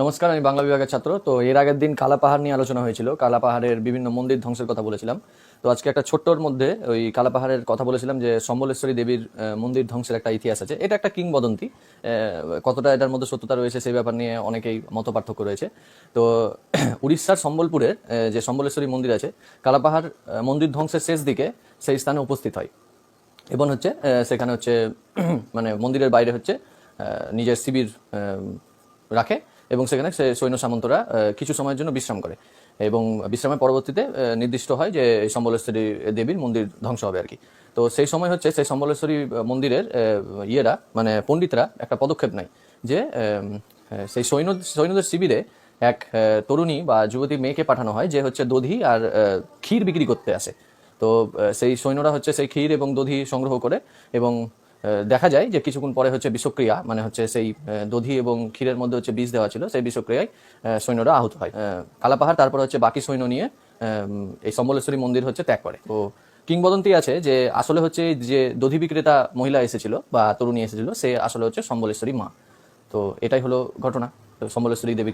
নমস্কার, আমি বাংলা বিভাগের ছাত্র। তো এর আগের দিন কালা পাহাড় নিয়ে আলোচনা হয়েছিল। কালা পাহাড়ের বিভিন্ন মন্দির ধ্বংসের কথা বলেছিলাম। তো আজকে একটা ছোট্টর মধ্যে ওই কালা পাহাড়ের কথা বলেছিলাম যে সম্বলেশ্বরী দেবীর মন্দির ধ্বংসের একটা ইতিহাস আছে। এটা একটা কিংবদন্তি। কতটা এটার মধ্যে সত্যতা রয়েছে সেই ব্যাপার নিয়ে অনেকেই মত পার্থক্য রয়েছে। তো উড়িষ্যার সম্বলপুরে যে সম্বলেশ্বরী মন্দির আছে কালা পাহাড় মন্দির ধ্বংসের শেষ দিকে সেই স্থানে উপস্থিত হয়। এবং হচ্ছে সেখানে হচ্ছে মানে মন্দিরের বাইরে হচ্ছে নিজের শিবির রাখে। এবং সেখানে সে সৈন্য সামন্তরা কিছু সময়ের জন্য বিশ্রাম করে। এবং বিশ্রামের পরবর্তীতে নির্দিষ্ট হয় যে এই সম্বলেশ্বরী দেবীর মন্দির ধ্বংস হবে আর কি। তো সেই সময় হচ্ছে সেই সম্বলেশ্বরী মন্দিরের ইয়েরা মানে পণ্ডিতরা একটা পদক্ষেপ নেয় যে সেই সৈন্য, সৈন্যদের শিবিরে এক তরুণী বা যুবতী মেয়েকে পাঠানো হয় যে হচ্ছে দধি আর ক্ষীর বিক্রি করতে আসে। তো সেই সৈন্যরা হচ্ছে সেই ক্ষীর এবং দধি সংগ্রহ করে এবং দেখা যায় যে কিছুক্ষণ পরে হচ্ছে বিষক্রিয়া মানে হচ্ছে সেই দধি এবং ক্ষীরের মধ্যে হচ্ছে বিষ দেওয়া ছিল, সেই বিষক্রিয়ায় সৈন্যরা আহত হয়। কালাপাহাড়, তারপর হচ্ছে বাকি সৈন্য নিয়ে এই সম্বলেশ্বরী মন্দির হচ্ছে ত্যাগ করে। তো কিংবদন্তি আছে যে, আসলে হচ্ছে যে দধি বিক্রেতা মহিলা এসেছিল বা তরুণী এসেছিল, সে আসলে হচ্ছে সম্বলেশ্বরী মা। তো এটাই হলো ঘটনা। সম্বলেশ্বরী দেবী